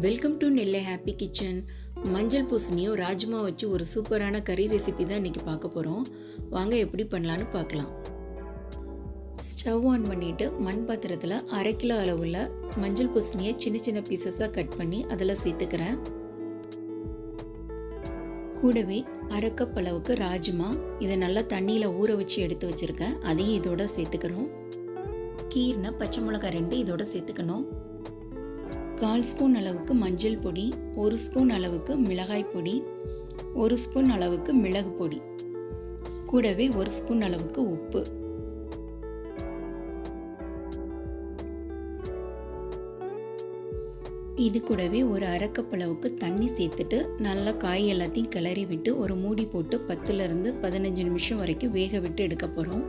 Welcome to Nellai happy kitchen மஞ்சள் பூசணியும் ராஜ்மா வச்சு ஒரு சூப்பரான கறி ரெசிபி தான் இன்றைக்கி பார்க்க போகிறோம் வாங்க எப்படி பண்ணலான்னு பார்க்கலாம். ஸ்டவ் ஆன் பண்ணிவிட்டு மண் பாத்திரத்தில் அரை கிலோ அளவுள்ள மஞ்சள் பூசணியை சின்ன சின்ன பீசஸாக கட் பண்ணி அதில் சேர்த்துக்கிறேன். கூடவே அரை கப் அளவுக்கு ராஜ்மா இதை நல்லா தண்ணியில் ஊற வச்சு எடுத்து வச்சுருக்கேன். அதையும் இதோட சேர்த்துக்கிறோம். கீர்னா பச்சை மிளகாய் ரெண்டு இதோட சேர்த்துக்கணும். கால் ஸ்பூன் அளவுக்கு மஞ்சள் பொடி ஒரு ஸ்பூன் அளவுக்கு மிளகாய் பொடி ஒரு ஸ்பூன் அளவுக்கு மிளகு பொடி கூடவே ஒரு ஸ்பூன் அளவுக்கு உப்பு. இது கூடவே ஒரு அரைக்கப்பளவுக்கு தண்ணி சேர்த்துட்டு நல்லா காய் எல்லாத்தையும் கிளறி விட்டு ஒரு மூடி போட்டு பத்துலேருந்து பதினஞ்சு நிமிஷம் வரைக்கும் வேக விட்டு எடுக்க போகிறோம்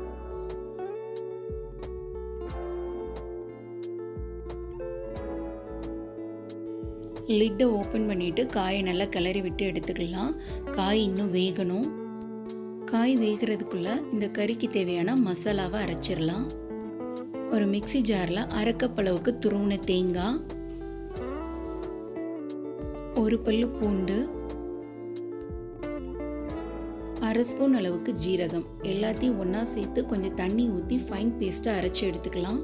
லிட்டை ஓப்பன் பண்ணிவிட்டு காயை நல்லா கிளறி விட்டு எடுத்துக்கலாம். காய் இன்னும் வேகணும். காய் வேகிறதுக்குள்ள இந்த கறிக்கு தேவையான மசாலாவை அரைச்சிடலாம். ஒரு மிக்சி ஜாரில் அரைக்கப்பளவுக்கு துருவின தேங்காய். ஒரு பல்லு பூண்டு. அரை ஸ்பூன் அளவுக்கு ஜீரகம். எல்லாத்தையும் ஒன்றா சேர்த்து கொஞ்சம் தண்ணி ஊற்றி ஃபைன் பேஸ்ட்டாக அரைச்சி எடுத்துக்கலாம்.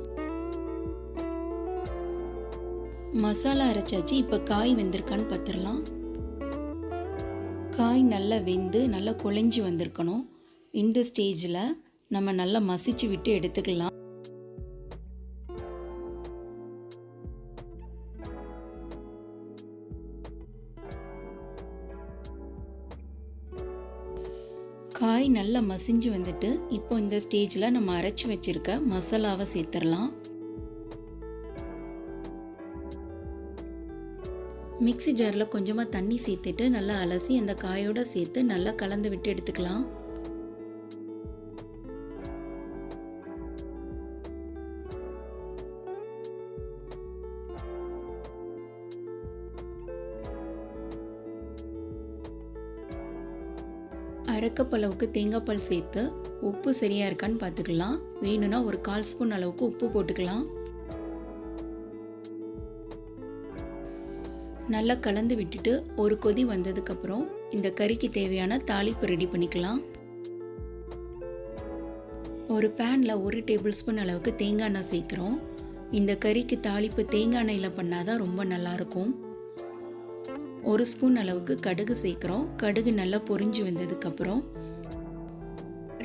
மசாலா அரைச்சாச்சு இப்போ காய் வெந்திருக்கான்னு பார்த்துடலாம் காய் நல்லா வெந்து நல்லா குழஞ்சி வந்திருக்கணும். இந்த ஸ்டேஜில் நம்ம நல்லா மசிச்சு விட்டு எடுத்துக்கலாம். காய் நல்லா மசிஞ்சு வந்துட்டு இப்போ இந்த ஸ்டேஜில் நம்ம அரைச்சி வச்சுருக்க மசாலாவை சேர்த்துடலாம். மிக்ஸி ஜாரில் கொஞ்சமாக தண்ணி சேர்த்துட்டு நல்லா அலசி அந்த காயோட சேர்த்து நல்லா கலந்து விட்டு எடுத்துக்கலாம். அரைக்கப் அளவுக்கு தேங்காய் பால் சேர்த்து உப்பு சரியாக இருக்கான்னு பார்த்துக்கலாம். வேணும்னா ஒரு கால் ஸ்பூன் அளவுக்கு உப்பு போட்டுக்கலாம். நல்லா கலந்து விட்டுட்டு ஒரு கொதி வந்ததுக்கப்புறம் இந்த கறிக்கு தேவையான தாளிப்பு ரெடி பண்ணிக்கலாம். ஒரு பேனில் ஒரு டேபிள் ஸ்பூன் அளவுக்கு தேங்காய் எண்ணெய் சேர்க்குறோம். இந்த கறிக்கு தாளிப்பு தேங்காய் எண்ணெயில் பண்ணால் தான் ரொம்ப நல்லாயிருக்கும். ஒரு ஸ்பூன் அளவுக்கு கடுகு சேர்க்குறோம். கடுகு நல்லா பொரிஞ்சு வந்ததுக்கப்புறம்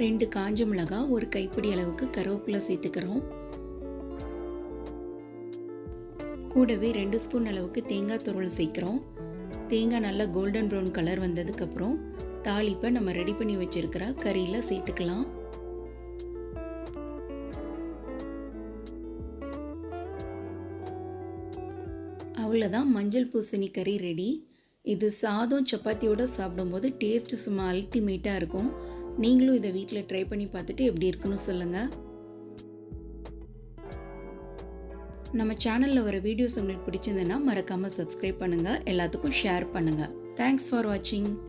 ரெண்டு காஞ்ச மிளகாய் ஒரு கைப்பிடி அளவுக்கு கருவேப்பிலை சேர்த்துக்கிறோம். கூடவே ரெண்டு ஸ்பூன் அளவுக்கு தேங்காய் துருள் சேர்க்குறோம். தேங்காய் நல்லா கோல்டன் ப்ரௌன் கலர் வந்ததுக்கப்புறம் தாளிப்பை நம்ம ரெடி பண்ணி வச்சுருக்கிற கறியில் சேர்த்துக்கலாம். அவ்வளோதான் மஞ்சள் பூசணி கறி ரெடி. இது சாதம் சப்பாத்தியோடு சாப்பிடும்போது டேஸ்ட்டு சும்மா அல்டிமேட்டாக இருக்கும். நீங்களும் இதை வீட்டில் ட்ரை பண்ணி பார்த்துட்டு எப்படி இருக்குன்னு சொல்லுங்கள் நம்ம சேனலில் வர வீடியோஸ் உங்களுக்கு பிடிச்சிருந்ததுன்னா மறக்காமல் சப்ஸ்கிரைப் பண்ணுங்கள் எல்லாத்துக்கும் ஷேர் பண்ணுங்கள் தேங்க்ஸ் ஃபார் வாட்சிங்